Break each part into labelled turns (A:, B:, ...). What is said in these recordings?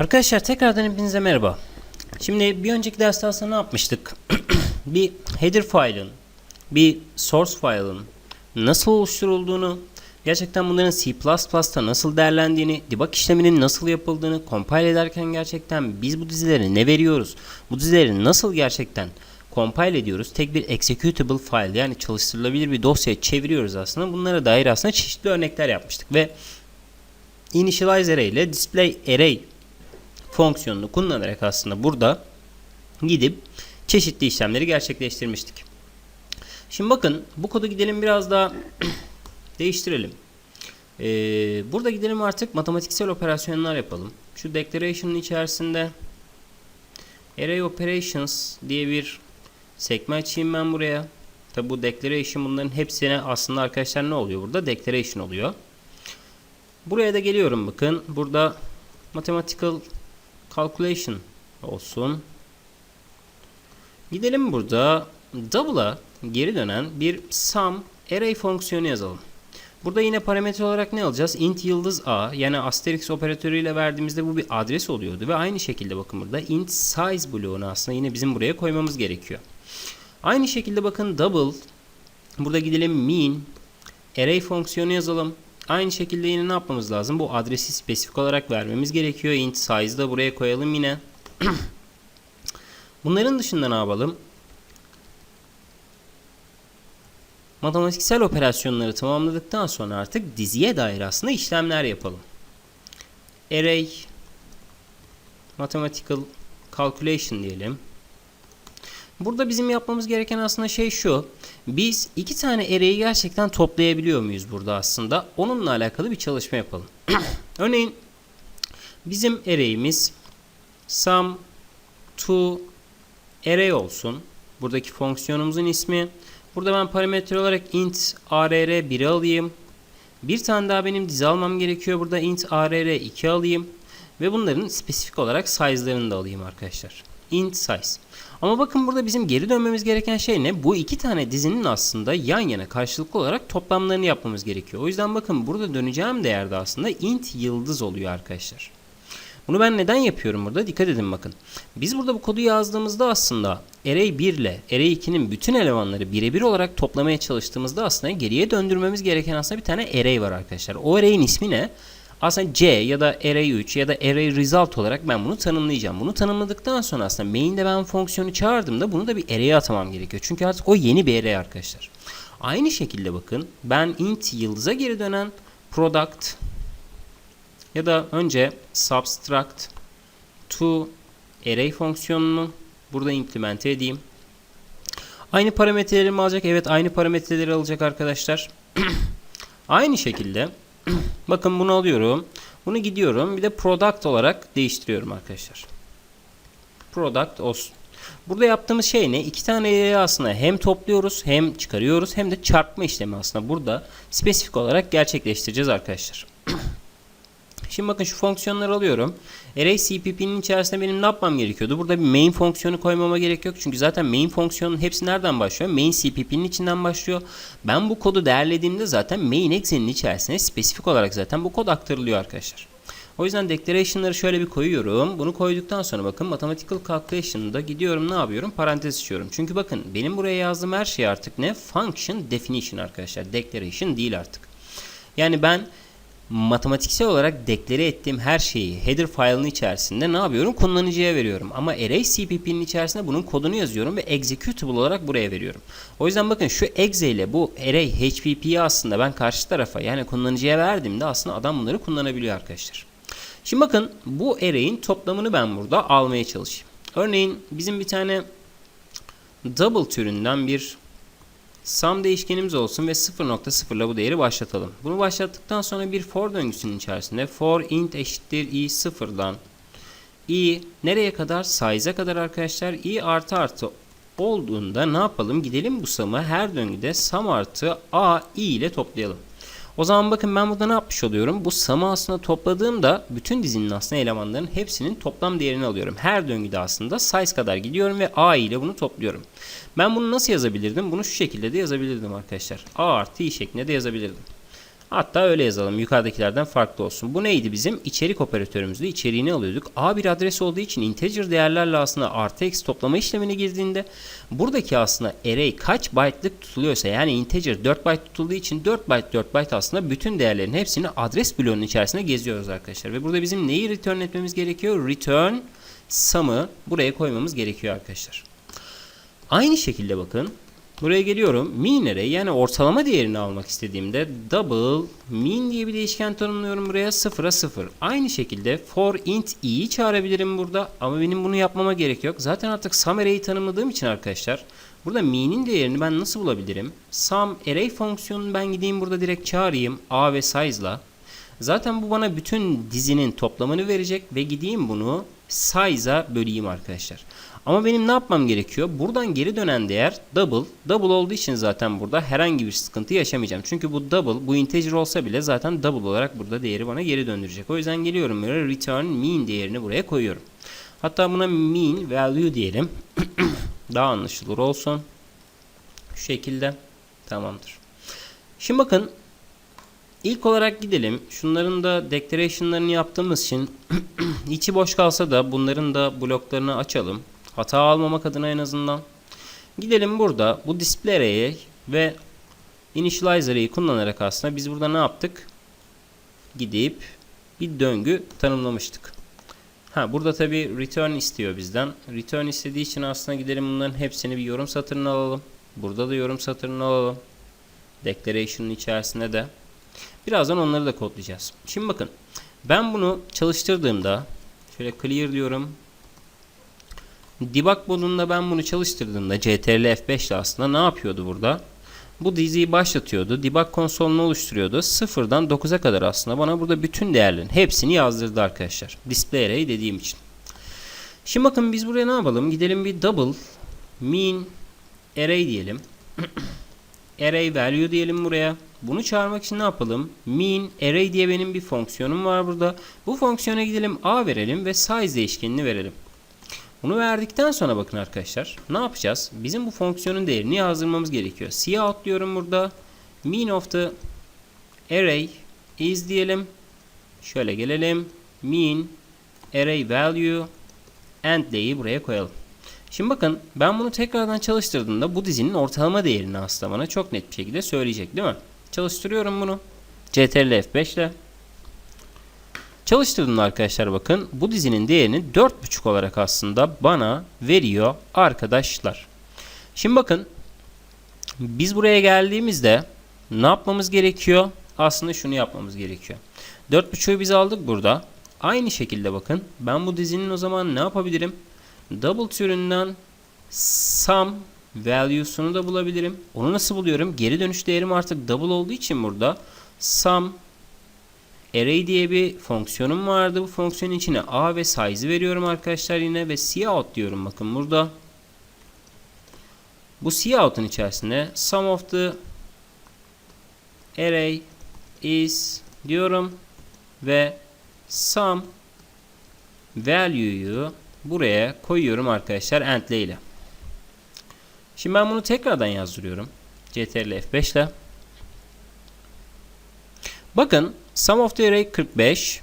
A: Arkadaşlar tekrardan hepinize merhaba. Şimdi bir önceki derste aslında ne yapmıştık? bir header file'ın, bir source file'ın nasıl oluşturulduğunu, gerçekten bunların C++'ta nasıl değerlendiğini, debug işleminin nasıl yapıldığını, compile ederken gerçekten biz bu dizileri ne veriyoruz, bu dizileri nasıl gerçekten compile ediyoruz, tek bir executable file yani çalıştırılabilir bir dosyaya çeviriyoruz aslında. Bunlara dair aslında çeşitli örnekler yapmıştık ve initialize array ile display array fonksiyonunu kullanarak aslında burada gidip çeşitli işlemleri gerçekleştirmiştik. Şimdi bakın bu kodu gidelim biraz daha değiştirelim. Ee, burada gidelim artık matematiksel operasyonlar yapalım. Şu declaration'ın içerisinde array operations diye bir sekme açayım ben buraya. Tabi bu declaration bunların hepsine aslında arkadaşlar ne oluyor burada? Declaration oluyor. Buraya da geliyorum bakın. Burada mathematical calculation olsun. Gidelim burada double'a geri dönen bir sum array fonksiyonu yazalım. Burada yine parametre olarak ne alacağız? int yıldız a yani asterisk operatörüyle verdiğimizde bu bir adres oluyordu ve aynı şekilde bakın burada int size bloğunu aslında yine bizim buraya koymamız gerekiyor. Aynı şekilde bakın double burada gidelim mean array fonksiyonu yazalım. Aynı şekilde yine ne yapmamız lazım? Bu adresi spesifik olarak vermemiz gerekiyor. int size'ı da buraya koyalım yine. Bunların dışında ne yapalım? Matematiksel operasyonları tamamladıktan sonra artık diziye dair aslında işlemler yapalım. Array mathematical calculation diyelim. Burada bizim yapmamız gereken aslında şey şu. Biz iki tane array'i gerçekten toplayabiliyor muyuz burada aslında? Onunla alakalı bir çalışma yapalım. Örneğin bizim array'imiz sum to array olsun. Buradaki fonksiyonumuzun ismi. Burada ben parametre olarak int arr 1'i alayım. Bir tane daha benim dizi almam gerekiyor. Burada int arr 2 alayım. Ve bunların spesifik olarak size'larını da alayım arkadaşlar. İnt size. Ama bakın burada bizim geri dönmemiz gereken şey ne? Bu iki tane dizinin aslında yan yana karşılıklı olarak toplamlarını yapmamız gerekiyor. O yüzden bakın burada döneceğim değerde aslında int yıldız oluyor arkadaşlar. Bunu ben neden yapıyorum burada? Dikkat edin bakın. Biz burada bu kodu yazdığımızda aslında array 1 ile array 2'nin bütün elemanları birebir olarak toplamaya çalıştığımızda aslında geriye döndürmemiz gereken aslında bir tane array var arkadaşlar. O array'in ismi ne? Aslında C ya da array 3 ya da array result olarak ben bunu tanımlayacağım. Bunu tanımladıktan sonra aslında main'de ben fonksiyonu çağırdığımda bunu da bir array'e atamam gerekiyor. Çünkü artık o yeni bir array arkadaşlar. Aynı şekilde bakın ben int yıldıza geri dönen product ya da önce subtract to array fonksiyonunu burada implement edeyim. Aynı parametreleri mi alacak? Evet aynı parametreleri alacak arkadaşlar. aynı şekilde bakın bunu alıyorum. Bunu gidiyorum. Bir de product olarak değiştiriyorum arkadaşlar. Product olsun. Burada yaptığımız şey ne? İki tane array'i aslında hem topluyoruz hem çıkarıyoruz hem de çarpma işlemi aslında burada spesifik olarak gerçekleştireceğiz arkadaşlar. Şimdi bakın şu fonksiyonları alıyorum. Array CPP'nin içerisinde benim ne yapmam gerekiyordu? Burada bir main fonksiyonu koymama gerek yok. Çünkü zaten main fonksiyonun hepsi nereden başlıyor? Main CPP'nin içinden başlıyor. Ben bu kodu değerlediğimde zaten main exe'nin içerisine spesifik olarak zaten bu kod aktarılıyor arkadaşlar. O yüzden declaration'ları şöyle bir koyuyorum. Bunu koyduktan sonra bakın mathematical calculation'da gidiyorum ne yapıyorum? Parantez açıyorum. Çünkü bakın benim buraya yazdığım her şey artık ne? Function definition arkadaşlar. Declaration değil artık. Yani ben matematiksel olarak deklare ettiğim her şeyi header file'ın içerisinde ne yapıyorum? Kullanıcıya veriyorum. Ama array CPP'nin içerisinde bunun kodunu yazıyorum ve executable olarak buraya veriyorum. O yüzden bakın şu exe ile bu array HPP'yi aslında ben karşı tarafa yani kullanıcıya verdiğimde aslında adam bunları kullanabiliyor arkadaşlar. Şimdi bakın bu array'in toplamını ben burada almaya çalışayım. Örneğin bizim bir tane double türünden bir sum değişkenimiz olsun ve 0.0 ile bu değeri başlatalım. Bunu başlattıktan sonra bir for döngüsünün içerisinde for int eşittir i sıfırdan i nereye kadar? Size'a kadar arkadaşlar i artı artı olduğunda ne yapalım? Gidelim bu sum'ı her döngüde sum artı a i ile toplayalım. O zaman bakın ben burada ne yapmış oluyorum? Bu sum'ı aslında topladığımda bütün dizinin aslında elemanların hepsinin toplam değerini alıyorum. Her döngüde aslında size kadar gidiyorum ve a ile bunu topluyorum. Ben bunu nasıl yazabilirdim? Bunu şu şekilde de yazabilirdim arkadaşlar. a artı i şeklinde de yazabilirdim. Hatta öyle yazalım. Yukarıdakilerden farklı olsun. Bu neydi bizim? İçerik operatörümüzdü. İçeriğini alıyorduk. A bir adres olduğu için integer değerlerle aslında artı eksi toplama işlemine girdiğinde buradaki aslında array kaç byte'lık tutuluyorsa yani integer 4 byte tutulduğu için 4 byte 4 byte aslında bütün değerlerin hepsini adres bloğunun içerisinde geziyoruz arkadaşlar. Ve burada bizim neyi return etmemiz gerekiyor? Return sum'ı buraya koymamız gerekiyor arkadaşlar. Aynı şekilde bakın Buraya geliyorum. Array yani ortalama değerini almak istediğimde double mean diye bir değişken tanımlıyorum buraya 0'a 0. Aynı şekilde for int i'yi çağırabilirim burada ama benim bunu yapmama gerek yok. Zaten artık sum array'i tanımladığım için arkadaşlar burada mean'in değerini ben nasıl bulabilirim? Sum array fonksiyonunu ben gideyim burada direkt çağırayım a ve size'la. Zaten bu bana bütün dizinin toplamını verecek ve gideyim bunu size'a böleyim arkadaşlar. Ama benim ne yapmam gerekiyor? Buradan geri dönen değer double. Double olduğu için zaten burada herhangi bir sıkıntı yaşamayacağım. Çünkü bu double, bu integer olsa bile zaten double olarak burada değeri bana geri döndürecek. O yüzden geliyorum böyle return mean değerini buraya koyuyorum. Hatta buna mean value diyelim. Daha anlaşılır olsun. Şu şekilde. Tamamdır. Şimdi bakın İlk olarak gidelim. Şunların da declaration'larını yaptığımız için içi boş kalsa da bunların da bloklarını açalım. Hata almamak adına en azından. Gidelim burada bu display ve initialize kullanarak aslında biz burada ne yaptık? Gidip bir döngü tanımlamıştık. Ha burada tabi return istiyor bizden. Return istediği için aslında gidelim bunların hepsini bir yorum satırına alalım. Burada da yorum satırını alalım. Declaration'ın içerisinde de. Birazdan onları da kodlayacağız. Şimdi bakın. Ben bunu çalıştırdığımda şöyle clear diyorum. Debug modunda ben bunu çalıştırdığımda CTRL F5 ile aslında ne yapıyordu burada? Bu diziyi başlatıyordu. Debug konsolunu oluşturuyordu. Sıfırdan 9'a kadar aslında bana burada bütün değerlerin hepsini yazdırdı arkadaşlar. Display array dediğim için. Şimdi bakın biz buraya ne yapalım? Gidelim bir double mean array diyelim. array value diyelim buraya. Bunu çağırmak için ne yapalım? Mean array diye benim bir fonksiyonum var burada. Bu fonksiyona gidelim a verelim ve size değişkenini verelim. Bunu verdikten sonra bakın arkadaşlar ne yapacağız? Bizim bu fonksiyonun değerini yazdırmamız gerekiyor. Cout diyorum burada. Mean of the array is diyelim. Şöyle gelelim. Mean array value and d'yi buraya koyalım. Şimdi bakın ben bunu tekrardan çalıştırdığımda bu dizinin ortalama değerini aslında bana çok net bir şekilde söyleyecek değil mi? Çalıştırıyorum bunu. CTRL F5 ile. Çalıştırdım arkadaşlar bakın. Bu dizinin değerini 4.5 olarak aslında bana veriyor arkadaşlar. Şimdi bakın. Biz buraya geldiğimizde ne yapmamız gerekiyor? Aslında şunu yapmamız gerekiyor. 4.5'u biz aldık burada. Aynı şekilde bakın. Ben bu dizinin o zaman ne yapabilirim? Double türünden sum value'sunu da bulabilirim. Onu nasıl buluyorum? Geri dönüş değerim artık double olduğu için burada sum array diye bir fonksiyonum vardı. Bu fonksiyonun içine a ve size'ı veriyorum arkadaşlar yine ve cout diyorum bakın burada. Bu cout'un içerisinde sum of the array is diyorum ve sum value'yu buraya koyuyorum arkadaşlar end ile. Şimdi ben bunu tekrardan yazdırıyorum. CTRL F5 ile. Bakın sum of the array 45.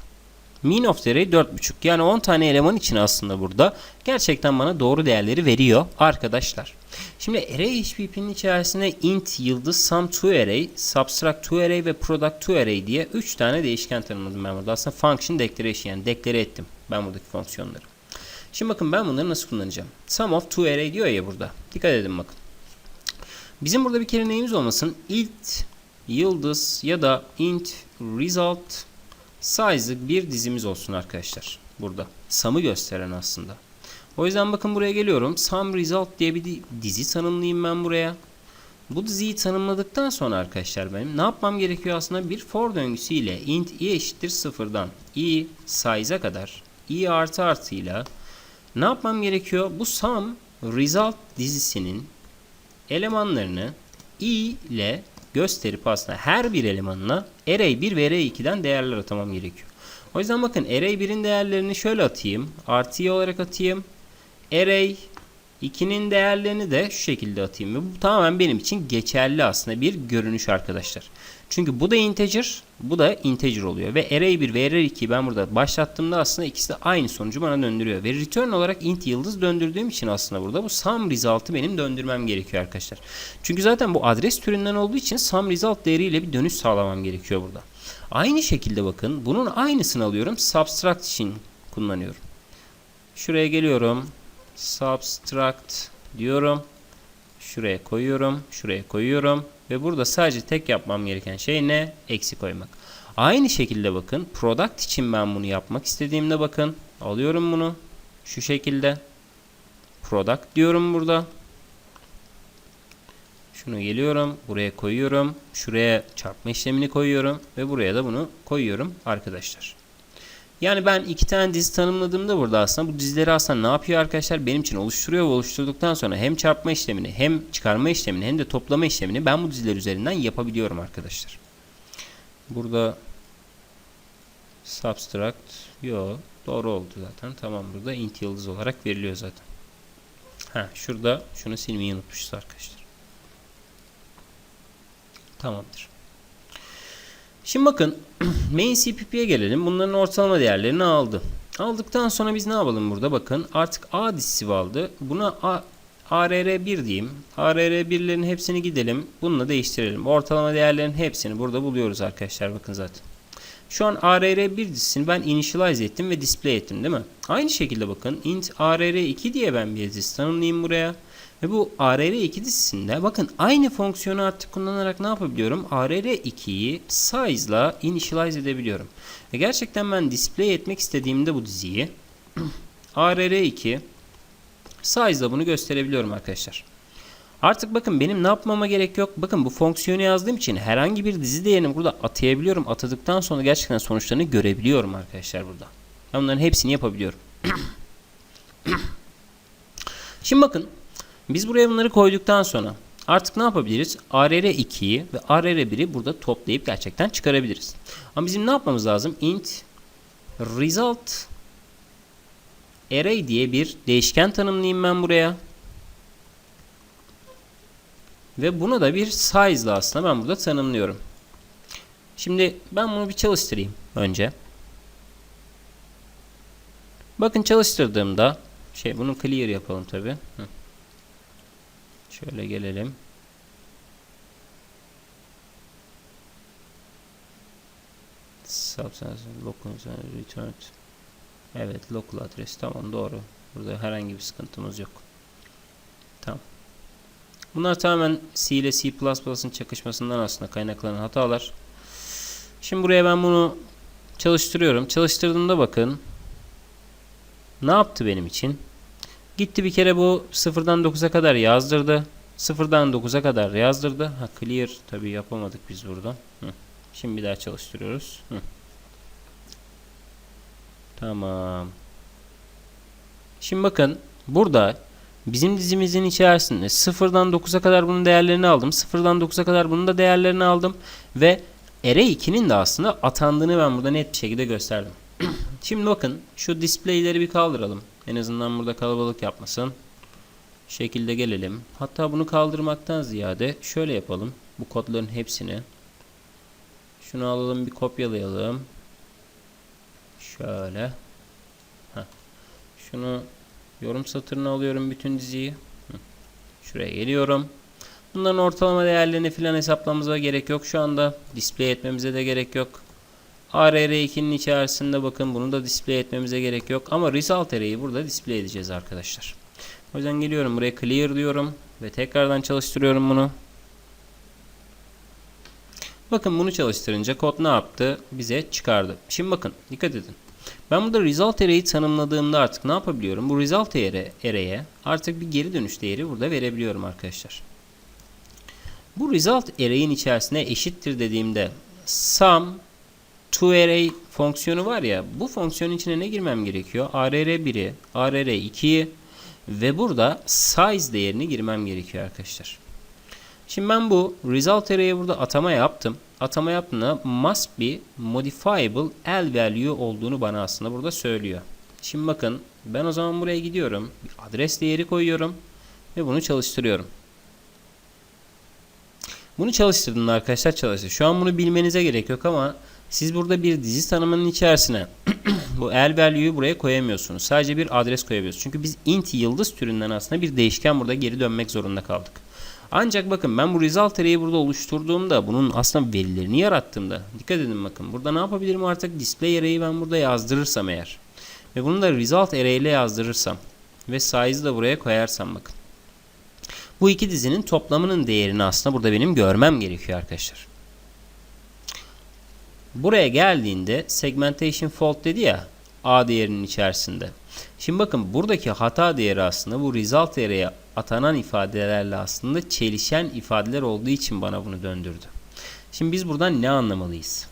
A: Mean of the array 4.5. Yani 10 tane eleman için aslında burada gerçekten bana doğru değerleri veriyor arkadaşlar. Şimdi array HPP'nin içerisinde int yıldız sum to array, subtract to array ve product to array diye 3 tane değişken tanımladım ben burada. Aslında function declaration yani deklare ettim ben buradaki fonksiyonları. Şimdi bakın ben bunları nasıl kullanacağım? Sum of two array diyor ya burada. Dikkat edin bakın. Bizim burada bir kere neyimiz olmasın? int yıldız ya da int result size'lık bir dizimiz olsun arkadaşlar. Burada. Sum'ı gösteren aslında. O yüzden bakın buraya geliyorum. Sum result diye bir dizi tanımlayayım ben buraya. Bu diziyi tanımladıktan sonra arkadaşlar benim ne yapmam gerekiyor aslında? Bir for döngüsüyle int i eşittir sıfırdan i size'a kadar i artı artıyla ne yapmam gerekiyor? Bu sum result dizisinin elemanlarını i ile gösterip aslında her bir elemanına array 1 ve array 2'den değerler atamam gerekiyor. O yüzden bakın array 1'in değerlerini şöyle atayım. Artı olarak atayım. Array 2'nin değerlerini de şu şekilde atayım. Bu tamamen benim için geçerli aslında bir görünüş arkadaşlar. Çünkü bu da integer, bu da integer oluyor. Ve array 1 ve array 2'yi ben burada başlattığımda aslında ikisi de aynı sonucu bana döndürüyor. Ve return olarak int yıldız döndürdüğüm için aslında burada bu sum result'ı benim döndürmem gerekiyor arkadaşlar. Çünkü zaten bu adres türünden olduğu için sum result değeriyle bir dönüş sağlamam gerekiyor burada. Aynı şekilde bakın bunun aynısını alıyorum. Subtract için kullanıyorum. Şuraya geliyorum. Subtract diyorum. Şuraya koyuyorum. Şuraya koyuyorum. Ve burada sadece tek yapmam gereken şey ne? Eksi koymak. Aynı şekilde bakın. Product için ben bunu yapmak istediğimde bakın. Alıyorum bunu. Şu şekilde. Product diyorum burada. Şunu geliyorum. Buraya koyuyorum. Şuraya çarpma işlemini koyuyorum. Ve buraya da bunu koyuyorum arkadaşlar. Yani ben iki tane dizi tanımladığımda burada aslında bu dizileri aslında ne yapıyor arkadaşlar? Benim için oluşturuyor ve oluşturduktan sonra hem çarpma işlemini hem çıkarma işlemini hem de toplama işlemini ben bu diziler üzerinden yapabiliyorum arkadaşlar. Burada subtract yo doğru oldu zaten. Tamam burada int yıldız olarak veriliyor zaten. Ha şurada şunu silmeyi unutmuşuz arkadaşlar. Tamamdır. Şimdi bakın main CPP'ye gelelim. Bunların ortalama değerlerini aldı. Aldıktan sonra biz ne yapalım burada? Bakın artık A dizisi aldı. Buna A, ARR1 diyeyim. ARR1'lerin hepsini gidelim. Bununla değiştirelim. Ortalama değerlerin hepsini burada buluyoruz arkadaşlar. Bakın zaten. Şu an ARR1 dizisini ben initialize ettim ve display ettim değil mi? Aynı şekilde bakın int ARR2 diye ben bir dizi tanımlayayım buraya. Ve bu ARR2 dizisinde bakın aynı fonksiyonu artık kullanarak ne yapabiliyorum? ARR2'yi size'la initialize edebiliyorum. Ve gerçekten ben display etmek istediğimde bu diziyi ARR2 size'la bunu gösterebiliyorum arkadaşlar. Artık bakın benim ne yapmama gerek yok. Bakın bu fonksiyonu yazdığım için herhangi bir dizi değerini burada atayabiliyorum. Atadıktan sonra gerçekten sonuçlarını görebiliyorum arkadaşlar burada. Ben bunların hepsini yapabiliyorum. Şimdi bakın biz buraya bunları koyduktan sonra artık ne yapabiliriz? ARR2'yi ve ARR1'i burada toplayıp gerçekten çıkarabiliriz. Ama bizim ne yapmamız lazım? int result array diye bir değişken tanımlayayım ben buraya. Ve bunu da bir size ile aslında ben burada tanımlıyorum. Şimdi ben bunu bir çalıştırayım önce. Bakın çalıştırdığımda şey bunu clear yapalım tabi. Şöyle gelelim. Substance local returned. Evet local adres tamam doğru. Burada herhangi bir sıkıntımız yok. Tamam. Bunlar tamamen C ile C++'ın çakışmasından aslında kaynaklanan hatalar. Şimdi buraya ben bunu çalıştırıyorum. Çalıştırdığımda bakın ne yaptı benim için? Gitti bir kere bu sıfırdan 9'a kadar yazdırdı. Sıfırdan 9'a kadar yazdırdı. Ha clear tabi yapamadık biz burada. Hı. Şimdi bir daha çalıştırıyoruz. Hı. Tamam. Şimdi bakın burada bizim dizimizin içerisinde sıfırdan 9'a kadar bunun değerlerini aldım. Sıfırdan 9'a kadar bunun da değerlerini aldım. Ve array 2'nin de aslında atandığını ben burada net bir şekilde gösterdim. Şimdi bakın şu display'leri bir kaldıralım. En azından burada kalabalık yapmasın. Şekilde gelelim. Hatta bunu kaldırmaktan ziyade şöyle yapalım. Bu kodların hepsini. Şunu alalım bir kopyalayalım. Şöyle. Heh. Şunu yorum satırına alıyorum bütün diziyi. Şuraya geliyorum. Bunların ortalama değerlerini filan hesaplamamıza gerek yok. Şu anda display etmemize de gerek yok. ARR2'nin içerisinde bakın bunu da display etmemize gerek yok. Ama result array'i burada display edeceğiz arkadaşlar. O yüzden geliyorum buraya clear diyorum. Ve tekrardan çalıştırıyorum bunu. Bakın bunu çalıştırınca kod ne yaptı? Bize çıkardı. Şimdi bakın dikkat edin. Ben burada result array'i tanımladığımda artık ne yapabiliyorum? Bu result array'e artık bir geri dönüş değeri burada verebiliyorum arkadaşlar. Bu result array'in içerisine eşittir dediğimde sum toArray fonksiyonu var ya bu fonksiyonun içine ne girmem gerekiyor? ARR1'i, ARR2'yi ve burada size değerini girmem gerekiyor arkadaşlar. Şimdi ben bu result array'e burada atama yaptım. Atama yaptığında must be modifiable L value olduğunu bana aslında burada söylüyor. Şimdi bakın ben o zaman buraya gidiyorum. Bir adres değeri koyuyorum. Ve bunu çalıştırıyorum. Bunu çalıştırdığımda arkadaşlar çalıştı. Şu an bunu bilmenize gerek yok ama siz burada bir dizi tanımının içerisine bu el value'yu buraya koyamıyorsunuz. Sadece bir adres koyabiliyorsunuz. Çünkü biz int yıldız türünden aslında bir değişken burada geri dönmek zorunda kaldık. Ancak bakın ben bu result array'i burada oluşturduğumda bunun aslında verilerini yarattığımda dikkat edin bakın burada ne yapabilirim artık display array'i ben burada yazdırırsam eğer ve bunu da result array ile yazdırırsam ve size'ı da buraya koyarsam bakın. Bu iki dizinin toplamının değerini aslında burada benim görmem gerekiyor arkadaşlar. Buraya geldiğinde segmentation fault dedi ya A değerinin içerisinde. Şimdi bakın buradaki hata değeri aslında bu result array'e atanan ifadelerle aslında çelişen ifadeler olduğu için bana bunu döndürdü. Şimdi biz buradan ne anlamalıyız?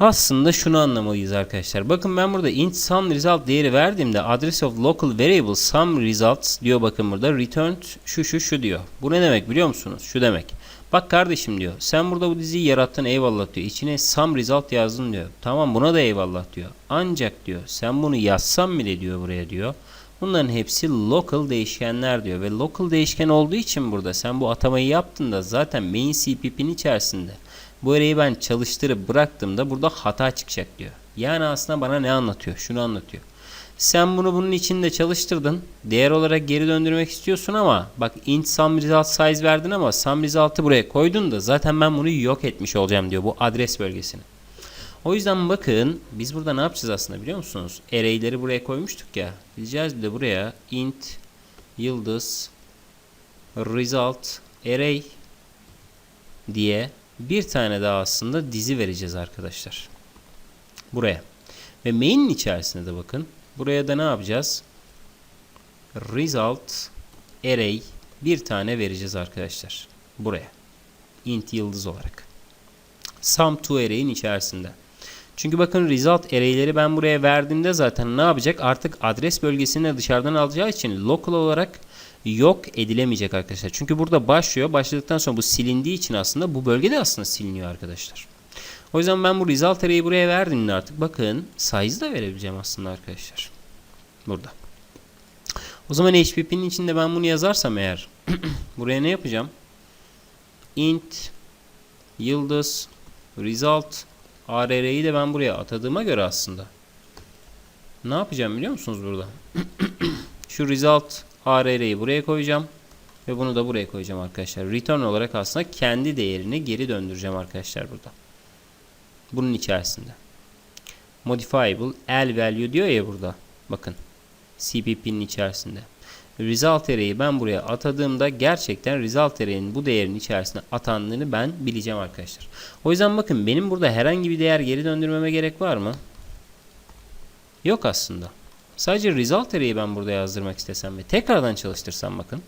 A: Aslında şunu anlamalıyız arkadaşlar. Bakın ben burada int sum result değeri verdiğimde address of local variable sum results diyor bakın burada returned şu şu şu diyor. Bu ne demek biliyor musunuz? Şu demek. Bak kardeşim diyor. Sen burada bu diziyi yarattın eyvallah diyor. İçine sum result yazdın diyor. Tamam buna da eyvallah diyor. Ancak diyor sen bunu yazsan bile diyor buraya diyor. Bunların hepsi local değişkenler diyor. Ve local değişken olduğu için burada sen bu atamayı yaptığında zaten main CPP'nin içerisinde bu arayı ben çalıştırıp bıraktığımda burada hata çıkacak diyor. Yani aslında bana ne anlatıyor? Şunu anlatıyor. Sen bunu bunun içinde çalıştırdın. Değer olarak geri döndürmek istiyorsun ama bak int sum result size verdin ama sum result'ı buraya koydun da zaten ben bunu yok etmiş olacağım diyor bu adres bölgesini. O yüzden bakın biz burada ne yapacağız aslında biliyor musunuz? Array'leri buraya koymuştuk ya. Diyeceğiz bir de buraya int yıldız result array diye bir tane daha aslında dizi vereceğiz arkadaşlar. Buraya. Ve main'in içerisinde de bakın. Buraya da ne yapacağız? Result array bir tane vereceğiz arkadaşlar. Buraya. int yıldız olarak. Sum to array'in içerisinde. Çünkü bakın result array'leri ben buraya verdiğimde zaten ne yapacak? Artık adres bölgesini dışarıdan alacağı için local olarak yok edilemeyecek arkadaşlar. Çünkü burada başlıyor. Başladıktan sonra bu silindiği için aslında bu bölgede aslında siliniyor arkadaşlar. O yüzden ben bu result array'i buraya verdiğimde artık bakın size da verebileceğim aslında arkadaşlar. Burada. O zaman HPP'nin içinde ben bunu yazarsam eğer buraya ne yapacağım? int yıldız result array'i de ben buraya atadığıma göre aslında ne yapacağım biliyor musunuz burada? Şu result array'i buraya koyacağım ve bunu da buraya koyacağım arkadaşlar. Return olarak aslında kendi değerini geri döndüreceğim arkadaşlar burada. Bunun içerisinde. Modifiable L value diyor ya burada. Bakın. CPP'nin içerisinde. Result array'i ben buraya atadığımda gerçekten result array'in bu değerin içerisine atandığını ben bileceğim arkadaşlar. O yüzden bakın benim burada herhangi bir değer geri döndürmeme gerek var mı? Yok aslında. Sadece result array'i ben burada yazdırmak istesem ve tekrardan çalıştırsam bakın.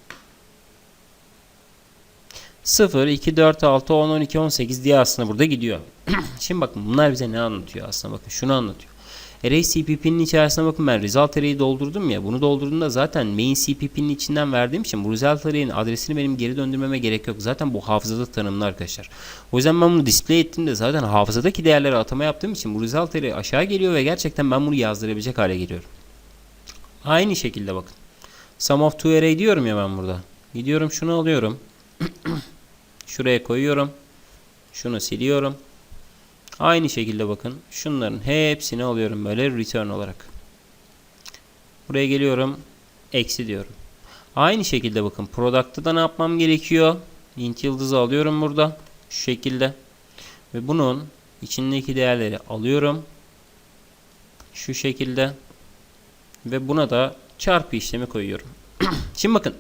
A: 0, 2, 4, 6, 10, 12, 18 diye aslında burada gidiyor. Şimdi bakın bunlar bize ne anlatıyor aslında bakın şunu anlatıyor. Array CPP'nin içerisine bakın ben result array'i doldurdum ya. Bunu doldurduğumda zaten main CPP'nin içinden verdiğim için bu result array'in adresini benim geri döndürmeme gerek yok. Zaten bu hafızada tanımlı arkadaşlar. O yüzden ben bunu display ettiğimde zaten hafızadaki değerleri atama yaptığım için bu result array aşağı geliyor ve gerçekten ben bunu yazdırabilecek hale geliyorum. Aynı şekilde bakın. Sum of two array diyorum ya ben burada. Gidiyorum şunu alıyorum. Şuraya koyuyorum. Şunu siliyorum. Aynı şekilde bakın. Şunların hepsini alıyorum böyle return olarak. Buraya geliyorum. Eksi diyorum. Aynı şekilde bakın. Product'ta da ne yapmam gerekiyor? int yıldızı alıyorum burada. Şu şekilde. Ve bunun içindeki değerleri alıyorum. Şu şekilde. Ve buna da çarpı işlemi koyuyorum. Şimdi bakın.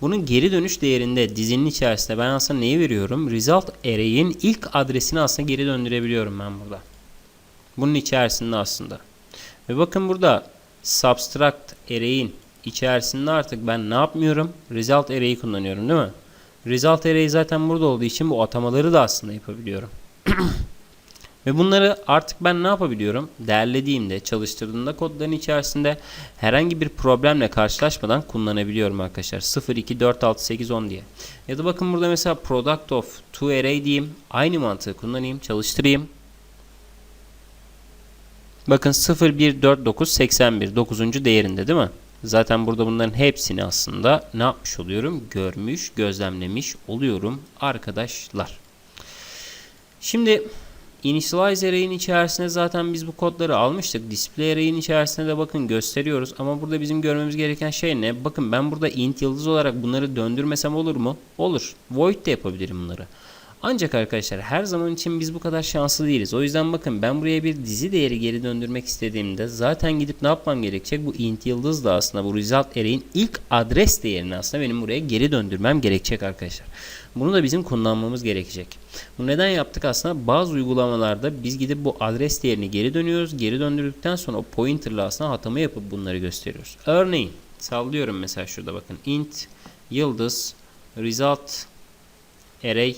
A: Bunun geri dönüş değerinde dizinin içerisinde ben aslında neyi veriyorum? Result array'in ilk adresini aslında geri döndürebiliyorum ben burada. Bunun içerisinde aslında. Ve bakın burada subtract array'in içerisinde artık ben ne yapmıyorum? Result array'i kullanıyorum değil mi? Result array zaten burada olduğu için bu atamaları da aslında yapabiliyorum. Ve bunları artık ben ne yapabiliyorum? Derlediğimde, çalıştırdığımda kodların içerisinde herhangi bir problemle karşılaşmadan kullanabiliyorum arkadaşlar. 0, 2, 4, 6, 8, 10 diye. Ya da bakın burada mesela product of to array diyeyim. Aynı mantığı kullanayım, çalıştırayım. Bakın 0, 1, 4, 9, 81. 9. değerinde değil mi? Zaten burada bunların hepsini aslında ne yapmış oluyorum? Görmüş, gözlemlemiş oluyorum arkadaşlar. Şimdi Initialize array'in içerisine zaten biz bu kodları almıştık. Display array'in içerisine de bakın gösteriyoruz. Ama burada bizim görmemiz gereken şey ne? Bakın ben burada int yıldız olarak bunları döndürmesem olur mu? Olur. Void de yapabilirim bunları. Ancak arkadaşlar her zaman için biz bu kadar şanslı değiliz. O yüzden bakın ben buraya bir dizi değeri geri döndürmek istediğimde zaten gidip ne yapmam gerekecek? Bu int yıldız da aslında bu result array'in ilk adres değerini aslında benim buraya geri döndürmem gerekecek arkadaşlar. Bunu da bizim kullanmamız gerekecek. Bu neden yaptık aslında? Bazı uygulamalarda biz gidip bu adres değerini geri dönüyoruz. Geri döndürdükten sonra o pointer'la aslında atama yapıp bunları gösteriyoruz. Örneğin sallıyorum mesela şurada bakın int yıldız result array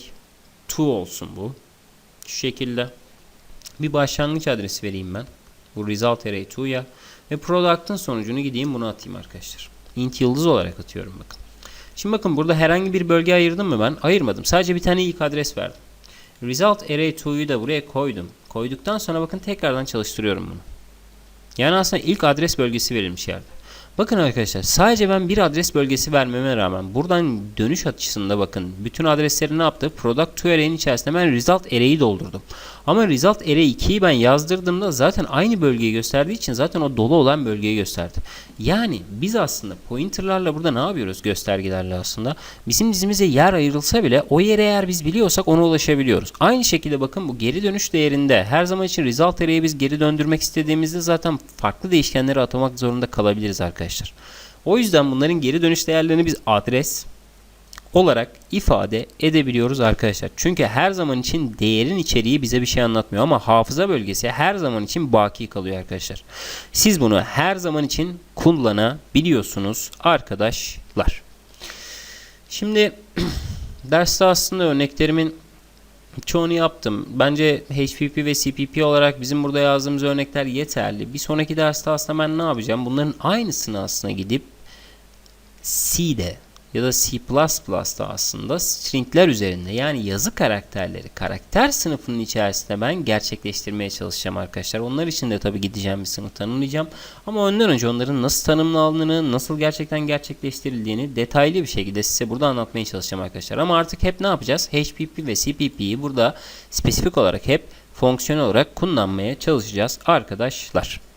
A: 2 olsun bu. Şu şekilde. Bir başlangıç adresi vereyim ben. Bu result array 2'ya. Ve product'ın sonucunu gideyim bunu atayım arkadaşlar. int yıldız olarak atıyorum bakın. Şimdi bakın burada herhangi bir bölge ayırdım mı ben? Ayırmadım. Sadece bir tane ilk adres verdim. Result array 2'yu da buraya koydum. Koyduktan sonra bakın tekrardan çalıştırıyorum bunu. Yani aslında ilk adres bölgesi verilmiş yerde. Bakın arkadaşlar sadece ben bir adres bölgesi vermeme rağmen buradan dönüş açısında bakın bütün adresleri ne yaptı? Product to array'in içerisinde ben result array'i doldurdum. Ama result array 2'yi ben yazdırdığımda zaten aynı bölgeyi gösterdiği için zaten o dolu olan bölgeyi gösterdi. Yani biz aslında pointerlarla burada ne yapıyoruz göstergelerle aslında? Bizim dizimize yer ayrılsa bile o yere eğer biz biliyorsak ona ulaşabiliyoruz. Aynı şekilde bakın bu geri dönüş değerinde her zaman için result array'i biz geri döndürmek istediğimizde zaten farklı değişkenleri atamak zorunda kalabiliriz arkadaşlar. O yüzden bunların geri dönüş değerlerini biz adres, olarak ifade edebiliyoruz arkadaşlar. Çünkü her zaman için değerin içeriği bize bir şey anlatmıyor ama hafıza bölgesi her zaman için baki kalıyor arkadaşlar. Siz bunu her zaman için kullanabiliyorsunuz arkadaşlar. Şimdi derste aslında örneklerimin çoğunu yaptım. Bence HPP ve CPP olarak bizim burada yazdığımız örnekler yeterli. Bir sonraki derste aslında ben ne yapacağım? Bunların aynısını aslında gidip C'de ya da C++'da aslında stringler üzerinde yani yazı karakterleri karakter sınıfının içerisinde ben gerçekleştirmeye çalışacağım arkadaşlar. Onlar için de tabii gideceğim bir sınıf tanımlayacağım. Ama önden önce onların nasıl tanımlandığını, nasıl gerçekten gerçekleştirildiğini detaylı bir şekilde size burada anlatmaya çalışacağım arkadaşlar. Ama artık hep ne yapacağız? HPP ve CPP'yi burada spesifik olarak hep fonksiyon olarak kullanmaya çalışacağız arkadaşlar.